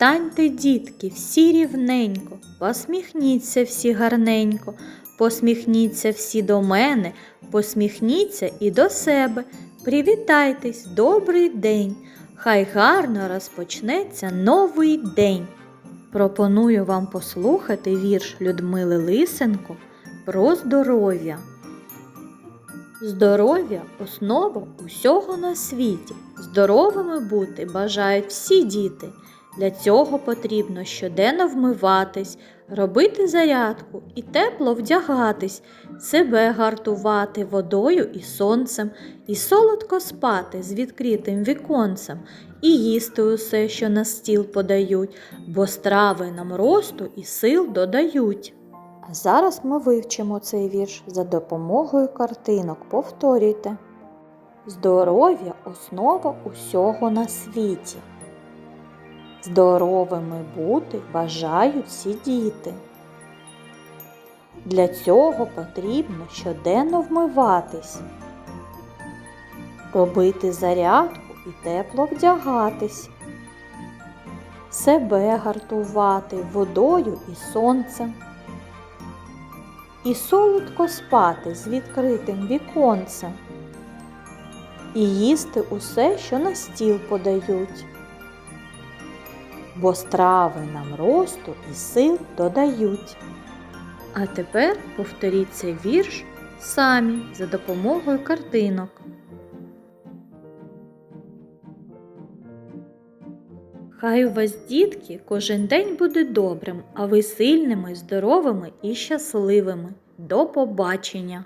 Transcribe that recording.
Станьте, дітки, всі рівненько, посміхніться всі гарненько, посміхніться всі до мене, посміхніться і до себе. Привітайтесь, добрий день! Хай гарно розпочнеться новий день. Пропоную вам послухати вірш Людмили Лисенко про здоров'я. Здоров'я основа усього на світі. Здоровими бути бажають всі діти. Для цього потрібно щоденно вмиватись, робити зарядку і тепло вдягатись, себе гартувати водою і сонцем, і солодко спати з відкритим віконцем, і їсти усе, що на стіл подають, бо страви нам росту і сил додають. А зараз ми вивчимо цей вірш за допомогою картинок. Повторюйте. Здоров'я основа усього на світі. Здоровими бути бажають всі діти. Для цього потрібно щоденно вмиватись, робити зарядку і тепло вдягатись, себе гартувати водою і сонцем, і солодко спати з відкритим віконцем, і їсти усе, що на стіл подають бо страви нам росту і сил додають. А тепер повторіть цей вірш самі за допомогою картинок. Хай у вас, дітки, кожен день буде добрим, а ви сильними, здоровими і щасливими. До побачення!